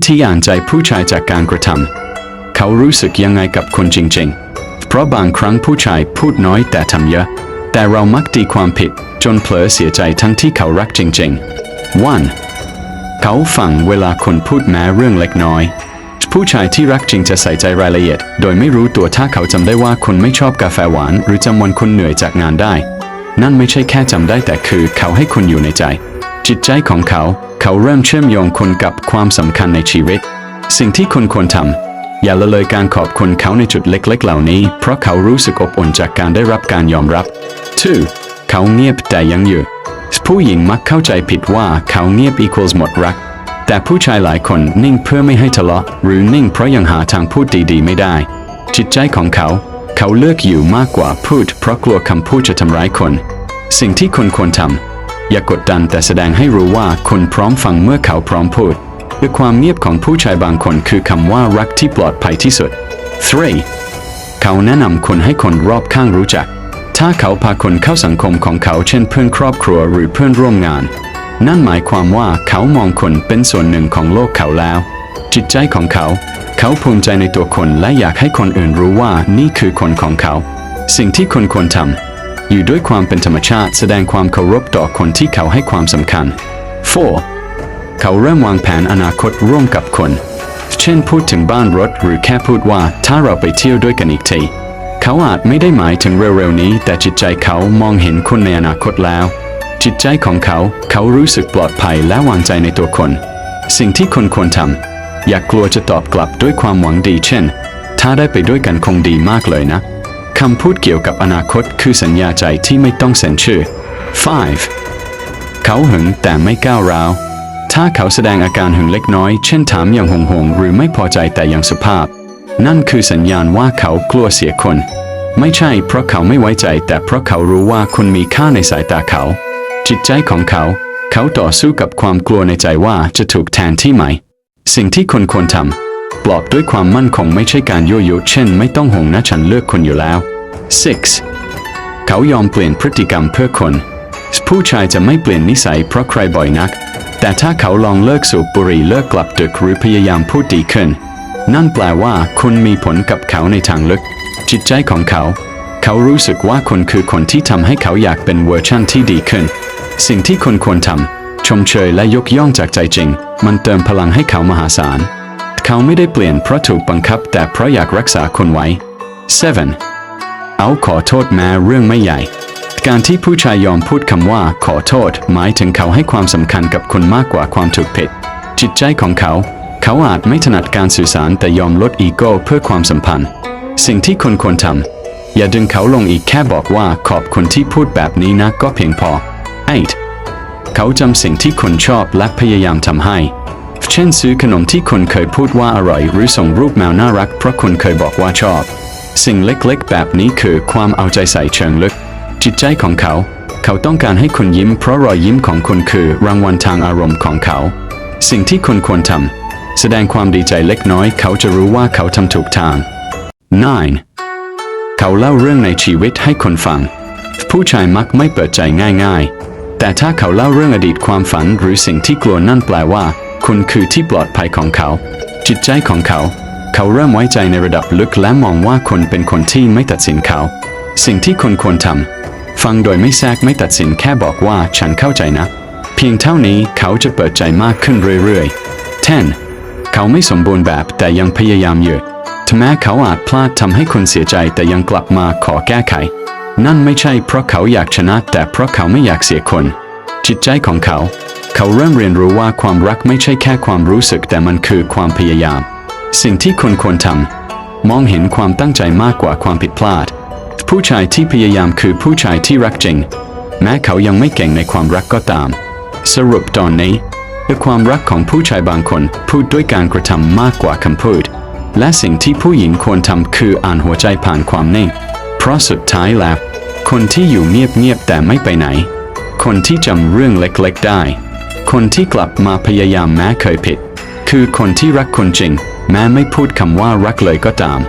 วิธีอ่านใจผู้ชายจากการกระทำเขารู้สึกยังไงกับคนจริง ๆ เพราะบางครั้งผู้ชายพูดน้อยแต่ทำเยอะ แต่เรามักตีความผิดจนเผลอเสียใจทั้งที่เขารักจริงๆ 1. เขาฟังเวลาคนพูดแม้เรื่องเล็กน้อย ผู้ชายที่รักจริงจะใส่ใจรายละเอียด โดยไม่รู้ตัวถ้าเขาจำได้ว่าคุณไม่ชอบกาแฟหวาน หรือจำวันคุณเหนื่อยจากงานได้ นั่นไม่ใช่แค่จำได้แต่คือเขาให้คุณอยู่ในใจ จิตใจของเขา เขาเริ่มเชื่อมโยงคุณกับความสำคัญในชีวิต สิ่งที่คุณควรทำอย่าละเลยการขอบคุณเขาในจุดเล็กๆ เหล่านี้ เพราะเขารู้สึกอบอุ่นจากการได้รับการยอมรับ 2. เขาเงียบแต่ยังอยู่ ผู้หญิงมักเข้าใจผิดว่าเขาเงียบ equals หมดรัก แต่ผู้ชายหลายคนนิ่งเพื่อไม่ให้ทะเลาะ หรือนิ่งเพราะยังหาทางพูดดีๆ ไม่ได้ จิตใจของเขา เขาเลือกอยู่มากกว่าพูด เพราะกลัวคำพูดจะทำร้ายคน สิ่งที่คุณควรทำ อย่ากดดันแต่แสดงให้รู้ว่าคุณพร้อมฟังเมื่อเขาพร้อมพูดคือความเงียบของผู้ชายบางคนคือคำว่ารักที่ปลอดภัยที่สุด 3. เขาแนะนำคุณให้คนรอบข้างรู้จัก ถ้าเขาพาคนเข้าสังคมของเขาเช่นเพื่อนครอบครัวหรือเพื่อนร่วมงาน นั่นหมายความว่าเขามองคนเป็นส่วนหนึ่งของโลกเขาแล้ว จิตใจของเขา เขาภูมิใจในตัวคนและอยากให้คนอื่นรู้ว่านี่คือคนของเขา สิ่งที่คนควรทำ อยู่ด้วยความเป็นธรรมชาติแสดงความเคารพต่อคนที่เขาให้ความสำคัญ 4. เขาเริ่มวางแผนอนาคตร่วมกับคน เช่นพูดถึงบ้านรถหรือแค่พูดว่าถ้าเราไปเที่ยวด้วยกันอีกทีเขาอาจไม่ได้หมายถึงเร็วๆนี้ แต่จิตใจเขามองเห็นคุณในอนาคตแล้ว จิตใจของเขาเขารู้สึกปลอดภัยและวางใจในตัวคน สิ่งที่คนควรทำอย่ากลัวจะตอบกลับด้วยความหวังดีเช่น ถ้าได้ไปด้วยกันคงดีมากเลยนะ คำพูดเกี่ยวกับอนาคตคือสัญญาใจที่ไม่ต้องเซ็นชื่อ 5. เขาหึงแต่ไม่ก้าวร้าว ถ้าเขาแสดงอาการหึงเล็กน้อย เช่นถามอย่างห่วงหรือไม่พอใจแต่อย่างสุภาพ นั่นคือสัญญาณว่าเขากลัวเสียคน ไม่ใช่เพราะเขาไม่ไว้ใจ แต่เพราะเขารู้ว่าคุณมีค่าในสายตาเขา จิตใจของเขา เขาต่อสู้กับความกลัวในใจว่าจะถูกแทนที่ไหม สิ่งที่คนควรทำ ปลอบด้วยความมั่นคงไม่ใช่การยั่วยุเช่น ไม่ต้องห่วงนะฉันเลือกคุณอยู่แล้ว 6. เขายอมเปลี่ยนพฤติกรรมเพื่อคน ผู้ชายจะไม่เปลี่ยนนิสัยเพราะใครบ่อยนัก แต่ถ้าเขาลองเลิกสูบบุหรี่เลิกกลับดึกหรือพยายามพูดดีขึ้น นั่นแปลว่าคุณมีผลกับเขาในทางลึก จิตใจของเขา เขารู้สึกว่าคุณคือคนที่ทำให้เขาอยากเป็นเวอร์ชั่นที่ดีขึ้น สิ่งที่คุณควรทำชมเชยและยกย่องจากใจจริง มันเติมพลังให้เขามหาศาล เขาไม่ได้เปลี่ยนเพราะถูกบังคับแต่เพราะอยากรักษาคนไว้ 7. เอาขอโทษแม้เรื่องไม่ใหญ่ การที่ผู้ชายยอมพูดคำว่าขอโทษ หมายถึงเขาให้ความสำคัญกับคุณมากกว่าความถูกผิด จิตใจของเขา เขาอาจไม่ถนัดการสื่อสารแต่ยอมลดอีโก้เพื่อความสัมพันธ์ สิ่งที่คุณควรทำอย่าดึงเขาลงอีกแค่บอกว่าขอบคุณที่พูดแบบนี้นะก็เพียงพอ 8. เขาจำสิ่งที่คุณชอบและพยายามทำให้ เช่นซื้อขนมที่คุณเคยพูดว่าอร่อย หรือส่งรูปแมวน่ารักเพราะคุณเคยบอกว่าชอบ สิ่งเล็กๆ แบบนี้คือความเอาใจใส่เชิงลึก จิตใจของเขา เขาต้องการให้คุณยิ้มเพราะรอยยิ้มของคุณคือ รางวัลทางอารมณ์ของเขา สิ่งที่คุณควรทำแสดงความดีใจเล็กน้อย เขาจะรู้ว่าเขาทำถูกทาง 9. เขาเล่าเรื่องในชีวิตให้คนฟัง ผู้ชายมักไม่เปิดใจง่ายๆ แต่ถ้าเขาเล่าเรื่องอดีตความฝันหรือสิ่งที่กลัวนั่นแปลว่า คุณคือที่ปลอดภัยของเขา จิตใจของเขา เขาเริ่มไว้ใจในระดับลึกและมองว่าคุณเป็นคนที่ไม่ตัดสินเขา สิ่งที่คุณควรทำฟังโดยไม่แทรกไม่ตัดสินแค่บอกว่าฉันเข้าใจนะ เพียงเท่านี้เขาจะเปิดใจมากขึ้นเรื่อยๆ 10. เขาไม่สมบูรณ์แบบแต่ยังพยายามอยู่ถึงแม้เขาอาจพลาดทำให้คุณเสียใจแต่ยังกลับมาขอแก้ไข นั่นไม่ใช่เพราะเขาอยากชนะแต่เพราะเขาไม่อยากเสียคน จิตใจของเขา เขาเริ่มเรียนรู้ว่าความรักไม่ใช่แค่ความรู้สึกแต่มันคือความพยายาม สิ่งที่คุณควรทำมองเห็นความตั้งใจมากกว่าความผิดพลาด ผู้ชายที่พยายามคือผู้ชายที่รักจริง แม้เขายังไม่เก่งในความรักก็ตาม สรุปตอนนี้คือความรักของผู้ชายบางคนพูดด้วยการกระทำมากกว่าคำพูด และสิ่งที่ผู้หญิงควรทำคืออ่านหัวใจผ่านความนิ่ง เพราะสุดท้ายแล้วคนที่อยู่เงียบๆแต่ไม่ไปไหน คนที่จำเรื่องเล็กๆได้ คนที่กลับมาพยายามแม้เคยผิด คือคนที่รักคนจริง แม้ไม่พูดคำว่ารักเลยก็ตาม